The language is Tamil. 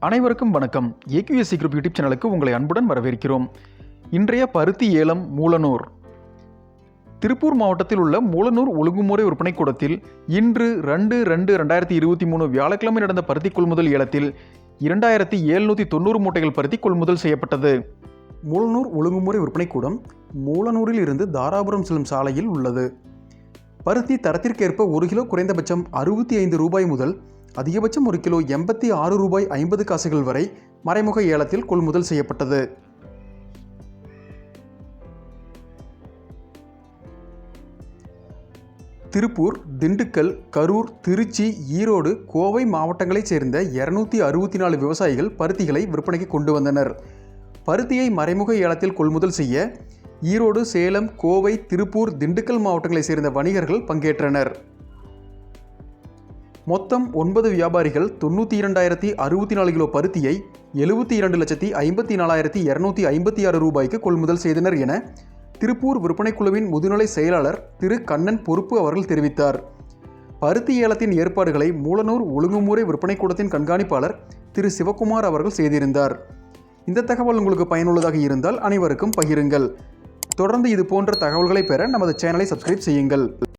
அனைவருக்கும் வணக்கம். ஏகியூஎஸ்சி குரூப் யூடியூப் சேனலுக்கு உங்களை அன்புடன் வரவேற்கிறோம். இன்றைய பருத்தி ஏலம் மூலனூர். திருப்பூர் மாவட்டத்தில் உள்ள மூலனூர் ஒழுங்குமுறை விற்பனை கூடத்தில் இன்று ரெண்டு ரெண்டு ரெண்டாயிரத்தி இருபத்தி மூணு வியாழக்கிழமை நடந்த பருத்தி கொள்முதல் ஏலத்தில் இரண்டாயிரத்தி எழுநூற்றி தொண்ணூறு மூட்டைகள் பருத்தி கொள்முதல் செய்யப்பட்டது. மூலனூர் ஒழுங்குமுறை விற்பனை கூடம் மூலனூரில் இருந்து தாராபுரம் செல்லும் சாலையில் உள்ளது. பருத்தி தரத்திற்கேற்ப ஒரு கிலோ குறைந்தபட்சம் அறுபத்தி ஐந்து ரூபாய் முதல் அதிகபட்சம் ஒரு கிலோ எண்பத்தி ஆறு ரூபாய் ஐம்பது காசுகள் வரை மறைமுக ஏலத்தில் கொள்முதல் செய்யப்பட்டது. திருப்பூர் திண்டுக்கல் கரூர் திருச்சி ஈரோடு கோவை மாவட்டங்களைச் சேர்ந்த இருநூத்தி அறுபத்தி நாலு விவசாயிகள் பருத்திகளை விற்பனைக்கு கொண்டு வந்தனர். பருத்தியை மறைமுக ஏலத்தில் கொள்முதல் செய்ய ஈரோடு சேலம் கோவை திருப்பூர் திண்டுக்கல் மாவட்டங்களைச் சேர்ந்த வணிகர்கள் பங்கேற்றனர். மொத்தம் ஒன்பது வியாபாரிகள் தொண்ணூற்றி இரண்டாயிரத்தி அறுபத்தி நாலு கிலோ பருத்தியை எழுபத்தி இரண்டு லட்சத்தி ஐம்பத்தி நாலாயிரத்தி இரநூத்தி ஐம்பத்தி ஆறு ரூபாய்க்கு கொள்முதல் செய்தனர் என திருப்பூர் விற்பனைக்குழுவின் முதுநிலை செயலாளர் திரு. கண்ணன் பொறுப்பு அவர்கள் தெரிவித்தார். பருத்தி ஏலத்தின் ஏற்பாடுகளை மூலனூர் ஒழுங்குமுறை விற்பனைக் கூடத்தின் கண்காணிப்பாளர் திரு. சிவகுமார் அவர்கள் செய்திருந்தார். இந்த தகவல் உங்களுக்கு பயனுள்ளதாக இருந்தால் அனைவருக்கும் பகிருங்கள். தொடர்ந்து இது போன்ற தகவல்களை பெற நமது சேனலை சப்ஸ்கிரைப் செய்யுங்கள்.